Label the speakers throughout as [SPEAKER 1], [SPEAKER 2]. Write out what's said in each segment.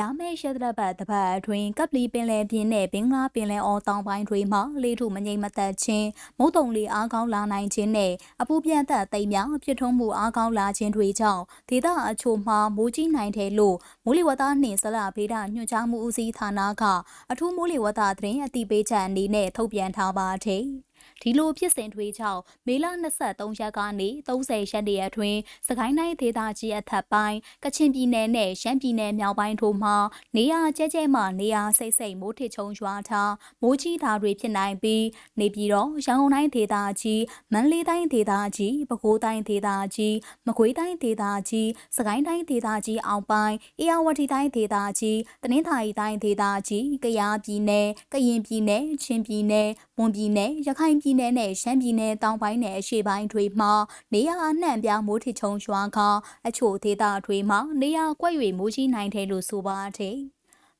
[SPEAKER 1] လာမယ့်ရက်သတ္တပတ်တစ်ပတ်အတွင်းကပလီပင်လယ်ပြင်နဲ့ဘင်္ဂလားပင်လယ်အော်တောင်ပိုင်းတွေမှာလေထုမငြိမ်မသက်ခြင်းမုတ်တုံလေအားကောင်းလာနိုင်ခြင်းနဲ့အပူပြန့်သက်သိမ်းများပြစ်ထုံးမှုအားကောင်းလာခြင်းတွေကြောင့်ဒေသအချို့မှာမိုးကြီးနိုင်တယ်လို့မိုးလေဝသနှင့်ဇလဗေဒညွှန်ကြားမှုဦးစီးဌာနကအထူးမိုးလေဝသသတင်းအသိပေးချက်အနေနဲ့ထုတ်ပြန်ထားပါတယ်။ ဒီလိုဖြစ်စဉ်တွေကြောင့်မေလ23ရက်ကနေ30ရက်နေ့အတွင်းစကိုင်းတိုင်းဒေသကြီးအထက်ပိုင်းကချင်ပြည်နယ်နဲ့ရှမ်းပြည်နယ်မြောက်ပိုင်းတို့မှာနေရာကျဲကျဲမှနေရာစိတ်စိတ်မိုးထစ်ချုံရွာထားမိုးကြီးတာတွေဖြစ်နိုင်ပြီးနေပြည်တော်ရန်ကုန်တိုင်းဒေသကြီးမန္တလေးတိုင်းဒေသကြီးပဲခူးတိုင်းဒေသကြီးမကွေးတိုင်းဒေသကြီးစကိုင်းတိုင်းဒေသကြီးအောင်ပိုင်းအေရဝတီတိုင်းဒေသကြီးတနင်္သာရီတိုင်းဒေသကြီးကယားပြည်နယ်ကရင်ပြည်နယ်ချင်းပြည်နယ်မွန်ပြည်နယ်ရခိုင်ပြည်နယ်နဲ့ရှမ်းပြည်နယ်တောင်ပိုင်းနဲ့အရှေ့ပိုင်းတွေမှာနေရာအနှံ့ပြားမိုးထစ်ချုံရွာကအချို့ဒေသတွေမှာနေရာကွက်၍မိုးကြီးနိုင်တယ်လို့ဆိုပါတယ်။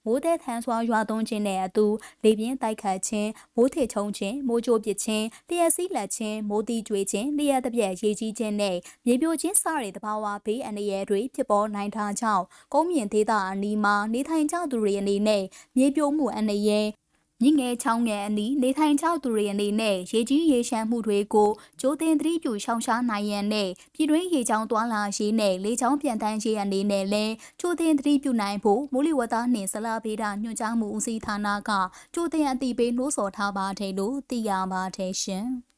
[SPEAKER 1] မိုးတဲ့ထန်စွာရွာသွန်းခြင်းနဲ့အတူလေပြင်းတိုက်ခတ်ခြင်းမိုးထစ်ချုံခြင်းမိုးကြိုးပစ်ခြင်းတရက်စီးလက်ခြင်းမိုးတီကျွေးခြင်းလျှက်တစ်ပြက်ရေကြီးခြင်းနဲ့မြေပြိုခြင်းစတဲ့တဘာဝဘေးအန္တရာယ်တွေဖြစ်ပေါ်နိုင်တာကြောင့်ကုန်းမြင့်ဒေသအနီးမှာနေထိုင်ကြသူတွေအနေနဲ့မြေပြိုမှုအန္တရာယ် မြင့်ငယ်ချောင်းငယ်အနီးနေထိုင်ကြသူတွေအနေနဲ့ရေကြီးရေရှမ်းမှုတွေကိုကြိုတင်သတိပြုရှောင်ရှားနိုင်ရန်နဲ့ပြည်တွင်းရေချောင်းသွားလာရေးနဲ့လေချောင်းပြန်တန်းရေးအနေနဲ့လည်းကြိုတင်သတိပြုနိုင်ဖို့မိုးလေဝသနှင့်ဇလဗေဒညွှန်ကြားမှုဦးစီးဌာနကကြိုတင်အသိပေးနှိုးဆော်ထားပါတယ်လို့သိရပါတယ်ရှင်။